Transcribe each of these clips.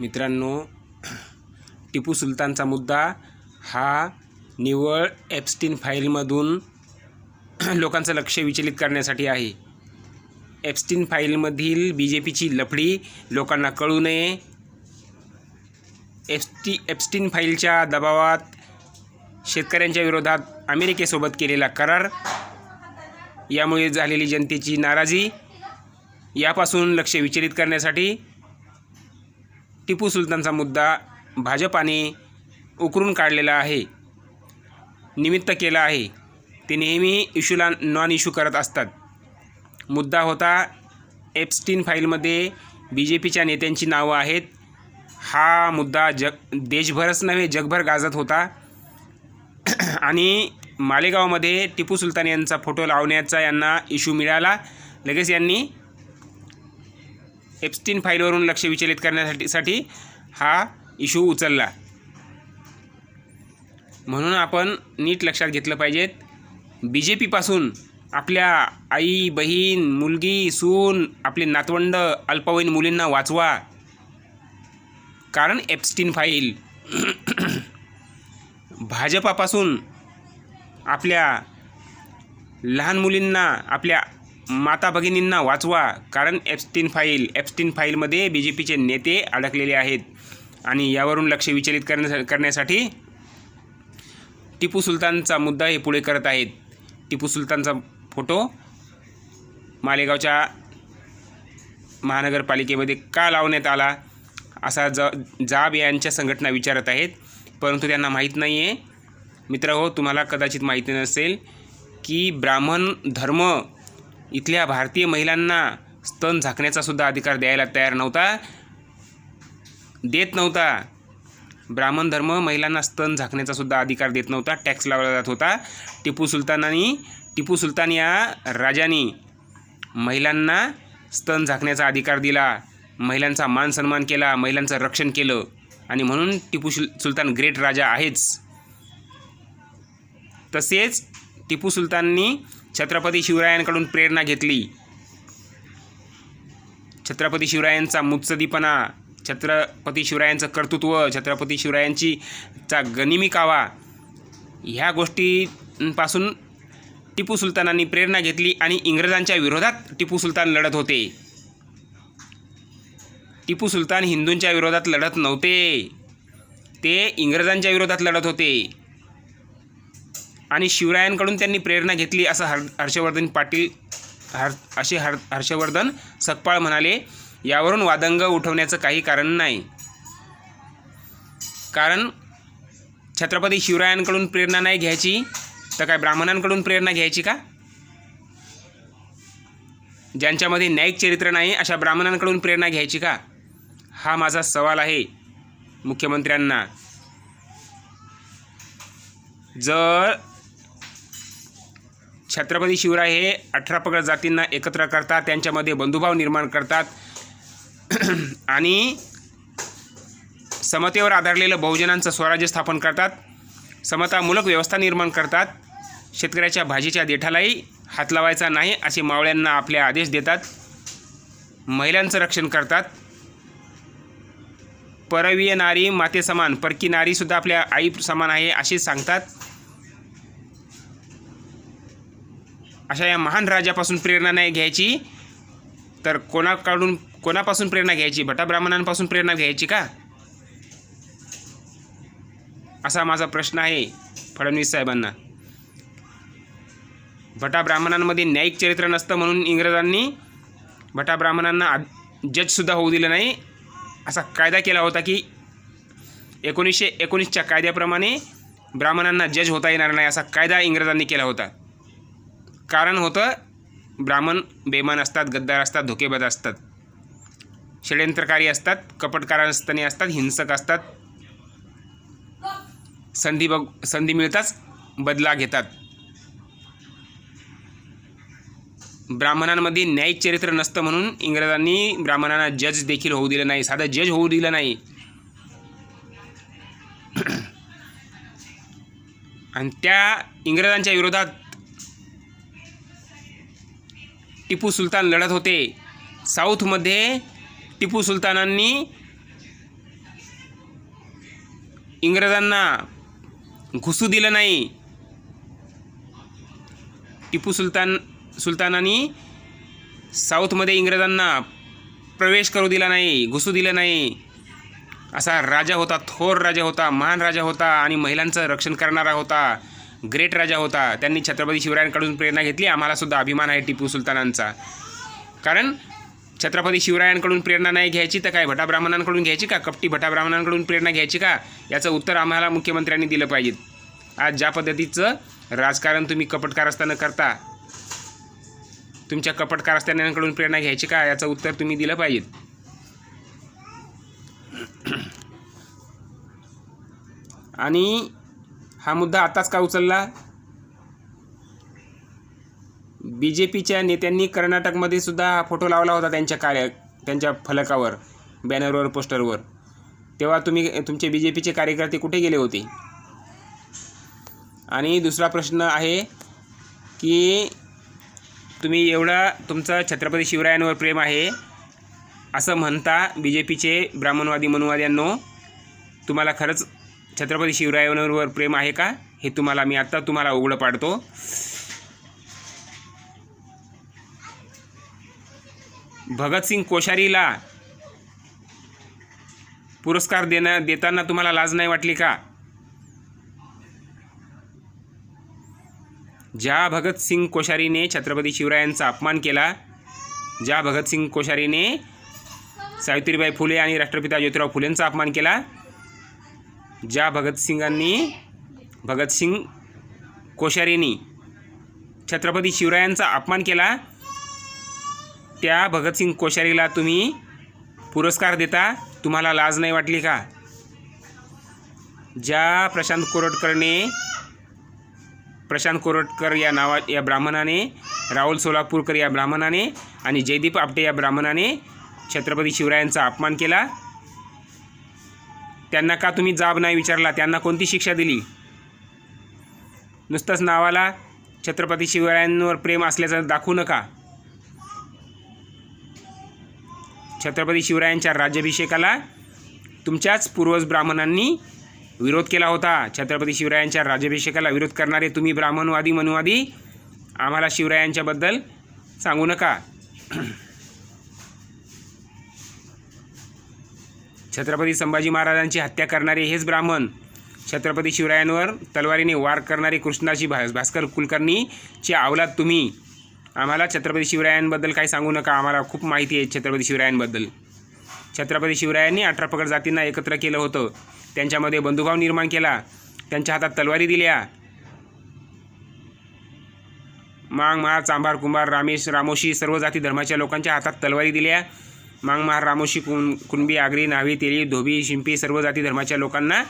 मित्रांनो टिपू सुलतानचा मुद्दा हा निव्वळ एप्स्टीन फाईलमधून लोकांचं लक्ष विचलित करण्यासाठी आहे. एप्स्टीन फाईलमधील बी जे पीची लफडी लोकांना कळू नये. एप्स्टी एप्स्टीन फाईलच्या दबावात शेतकऱ्यांच्या विरोधात अमेरिकेसोबत केलेला करार यामुळे झालेली जनतेची नाराजी यापासून लक्ष विचलित करण्यासाठी टिपू सुलतानचा मुद्दा भाजपाने उकरून काढलेला आहे. निमित्त केला आहे. ते नेहमी इशूला नॉन इशू करत असतात. मुद्दा होता एप्स्टीन फाईलमध्ये बी जे पीच्या नेत्यांची नावं आहेत. हा मुद्दा जग देशभरच नव्हे जगभर गाजत होता. आणि मालेगावमध्ये टिपू सुलतान यांचा फोटो लावण्याचा यांना इशू मिळाला. लगेच यांनी एप्स्टीन फाईलवरून लक्ष विचलित करण्यासाठी साठी हा इशू उचलला. म्हणून आपण नीट लक्षात घेतलं पाहिजेत. बी जे पीपासून आपल्या आई बहीण मुलगी सून आपले नातवंड अल्पवयीन मुलींना वाचवा. कारण एप्स्टीन फाईल भाजपापासून आपल्या लहान मुलींना आपल्या माता भगिनींना वाचवा कारण एप्स्टीन फाईल एप्स्टीन फाईलमध्ये बी जे पीचे नेते अडकलेले आहेत. आणि यावरून लक्ष विचलित करण्या करण्यासाठी टिपू सुलतानचा मुद्दा हे पुढे करत आहेत. टिपू सुलतानचा फोटो मालेगावच्या महानगरपालिकेमध्ये का लावण्यात आला असा ज जाब यांच्या संघटना विचारत आहेत. परंतु त्यांना माहीत नाही आहे मित्र हो तुम्हाला कदाचित माहिती नसेल की ब्राह्मण धर्म इथल्या भारतीय महिलांना स्तन झाकण्याचा सुद्धा अधिकार द्यायला तयार नव्हता. देत नव्हता. ब्राह्मण धर्म महिलांना स्तन झाकण्याचा सुद्धा अधिकार देत नव्हता. टॅक्स लावला जात होता. टिपू सुलतानांनी टिपू सुलतान या राजांनी महिलांना स्तन झाकण्याचा अधिकार दिला. महिलांचा मान सन्मान केला. महिलांचं रक्षण केलं. आणि म्हणून टिपू सुल सुलतान ग्रेट राजा आहेच. तसेच टिपू सुलताननी छत्रपती शिवरायांकडून प्रेरणा घेतली. छत्रपती शिवरायांचा मुत्सदीपणा छत्रपती शिवरायांचं कर्तृत्व छत्रपती शिवरायांची चा गनिमी कावा ह्या गोष्टींपासून टिपू सुलतानांनी प्रेरणा घेतली आणि इंग्रजांच्या विरोधात टिपू सुलतान लढत होते. टिपू सुलतान हिंदूंच्या विरोधात लढत नव्हते. ते इंग्रजांच्या विरोधात लढत होते. आणि शिवरायांकडून त्यांनी प्रेरणा घेतली असं हर हर्षवर्धन पाटील हर असे हर हर्षवर्धन सकपाळ म्हणाले यावरून वादंग उठवण्याचं काही कारण नाही. कारण छत्रपती शिवरायांकडून प्रेरणा नाही घ्यायची तर काय ब्राह्मणांकडून प्रेरणा घ्यायची का? ज्यांच्यामध्ये न्यायिक चरित्र नाही अशा ब्राह्मणांकडून प्रेरणा घ्यायची का? हा माझा सवाल आहे मुख्यमंत्र्यांना. जर छत्रपती शिवराय हे अठरा पगड जातींना एकत्र करतात त्यांच्यामध्ये बंधुभाव निर्माण करतात. आणि समतेवर आधारलेलं बहुजनांचं स्वराज्य स्थापन करतात. समतामूलक व्यवस्था निर्माण करतात. शेतकऱ्याच्या भाजीच्या देठालाही हात लावायचा नाही असे मावळ्यांना आपले आदेश देतात. महिलांचं रक्षण करतात. परवीय नारी माते समान परकी नारीसुद्धा आपल्या आई समान आहे असे सांगतात. अशा या महान राजापासून प्रेरणा नाही घ्यायची. तर कोणाकडून कोणापासून प्रेरणा घ्यायची? भटा ब्राह्मणांपासून प्रेरणा घ्यायची का? असा माझा प्रश्न आहे फडणवीस साहेबांना. भटा ब्राह्मणांमध्ये न्यायिक चरित्र नसतं म्हणून इंग्रजांनी भटा ब्राह्मणांना जजसुद्धा होऊ दिलं नाही. असा कायदा केला होता की एकोणीसशे एकोणीसच्या कायद्याप्रमाणे ब्राह्मणांना जज होता येणार नाही असा कायदा इंग्रजांनी केला होता. कारण होतं ब्राह्मण बेमान असतात गद्दार असतात धोकेबाज असतात. षड्यंत्रकारी असतात कपटकारस्थानी असतात हिंसक असतात. संधी बघ संधी मिळताच बदला घेतात. ब्राह्मणांमध्ये न्यायचरित्र नसतं म्हणून इंग्रजांनी ब्राह्मणांना जज देखील होऊ दिलं नाही साधं जज होऊ दिलं नाही. आणि त्या इंग्रजांच्या विरोधात टिपू सुलतान लढत होते. साऊथमध्ये टिपू सुलतानांनी इंग्रजांना घुसू दिलं नाही. टिपू सुलतान सुलतानांनी साऊथमध्ये इंग्रजांना प्रवेश करू दिला नाही घुसू दिलं नाही. असा राजा होता थोर राजा होता महान राजा होता आणि महिलांचं रक्षण करणारा होता. ग्रेट राजा होता. त्यांनी छत्रपती शिवरायांकडून प्रेरणा घेतली. आम्हालासुद्धा अभिमान आहे टिपू सुलतानांचा. कारण छत्रपती शिवरायांकडून प्रेरणा नाही घ्यायची तर काय? भटा ब्राह्मणांकडून घ्यायची का? कपटी भटा ब्राह्मणांकडून प्रेरणा घ्यायची का? याचं उत्तर आम्हाला मुख्यमंत्र्यांनी दिलं पाहिजे. आज ज्या पद्धतीचं राजकारण तुम्ही कपट कारस्थानं करता तुमच्या कपटकारस्थानांकडून प्रेरणा घ्यायची का? याचं उत्तर तुम्ही दिलं पाहिजे. आणि हा मुद्दा आताच का उचलला? बी जे पीच्या नेत्यांनी कर्नाटकमध्ये सुद्धा हा फोटो लावला होता त्यांच्या कार्य त्यांच्या फलकावर बॅनरवर पोस्टरवर. तेव्हा तुम्ही तुमचे बी जे पीचे कार्यकर्ते कुठे गेले होते? आणि दुसरा प्रश्न आहे की तुम्ही एवढा तुमचं छत्रपती शिवरायांवर प्रेम आहे असं म्हणता बी जे पीचे ब्राह्मणवादी मनुवाद्यांनो तुम्हाला खरंच छत्रपती शिवरायांवर प्रेम आहे का? हे तुम्हाला मी आत्ता तुम्हाला उघडं पाडतो. भगतसिंग कोश्यारीला पुरस्कार देणं देताना तुम्हाला लाज नाही वाटली का? ज्या भगतसिंग कोश्यारीने छत्रपती शिवरायांचा अपमान केला ज्या भगतसिंग कोश्यारीने सावित्रीबाई फुले आणि राष्ट्रपिता ज्योतिराव फुलेंचा अपमान केला ज्या भगतसिंगांनी भगतसिंग कोश्यारीनी छत्रपती शिवरायांचा अपमान केला त्या भगतसिंग कोश्यारीला तुम्ही पुरस्कार देता तुम्हाला लाज नाही वाटली का? ज्या प्रशांत कोरटकरने प्रशांत कोरटकर या नावा या ब्राह्मणाने राहुल सोलापूरकर या ब्राह्मणाने आणि जयदीप आपटे या ब्राह्मणाने छत्रपती शिवरायांचा अपमान केला. त्यांना का तुम्ही जाब नाही विचारला? त्यांना कोणती शिक्षा दिली? नुसतंच नावाला छत्रपती शिवरायांवर प्रेम असल्याचं दाखवू नका. छत्रपती शिवरायांच्या राज्याभिषेकाला तुमच्याच पूर्वज ब्राह्मणांनी विरोध केला होता. छत्रपती शिवरायांच्या राज्याभिषेकाला विरोध करणारे तुम्ही ब्राह्मणवादी मनुवादी आम्हाला शिवरायांच्याबद्दल सांगू नका. छत्रपती संभाजी महाराजांची हत्या करणारे हेच ब्राह्मण. छत्रपती शिवरायांवर तलवारीने वार करणारे कृष्णाजी भा भास्कर कुलकर्णीचे अवलाद तुम्ही. आम्हाला छत्रपती शिवरायांबद्दल काही सांगू नका. आम्हाला खूप माहिती आहे छत्रपती शिवरायांबद्दल. छत्रपती शिवरायांनी अठरा पगड जातींना एकत्र केलं होतं. त्यांच्यामध्ये बंधुभाव निर्माण केला. त्यांच्या हातात तलवारी दिल्या. मांग महार चांभार कुंभार रामेश रामोशी सर्व जाती धर्माच्या लोकांच्या हातात तलवारी दिल्या. मांगमार रामोशी कुण कुणबी आगरी नावी तेली धोबी शिंपी सर्व जाती धर्माच्या लोकांना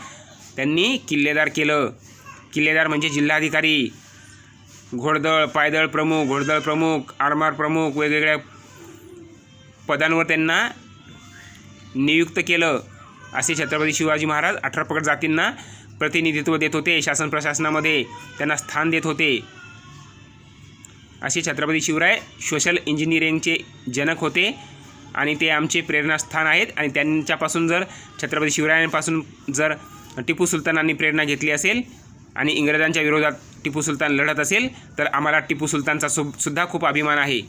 त्यांनी किल्लेदार केलं. किल्लेदार म्हणजे जिल्हाधिकारी घोडदळ पायदळ प्रमुख घोडदळ प्रमुख आरमार प्रमुख वेगवेगळ्या पदांवर त्यांना नियुक्त केलं. असे छत्रपती शिवाजी महाराज अठरा पकड जातींना प्रतिनिधित्व देत होते. शासन प्रशासनामध्ये त्यांना स्थान देत होते. असे छत्रपती शिवराय सोशल इंजिनिअरिंगचे जनक होते. आणि ते आमचे प्रेरणास्थान आहेत. आणि त्यांच्यापासून जर छत्रपती शिवरायांपासून जर टिपू सुलतानांनी प्रेरणा घेतली असेल आणि इंग्रजांच्या विरोधात टिपू सुलतान लढत असेल तर आम्हाला टिपू सुलतानचा सु सुद्धा खूप अभिमान आहे.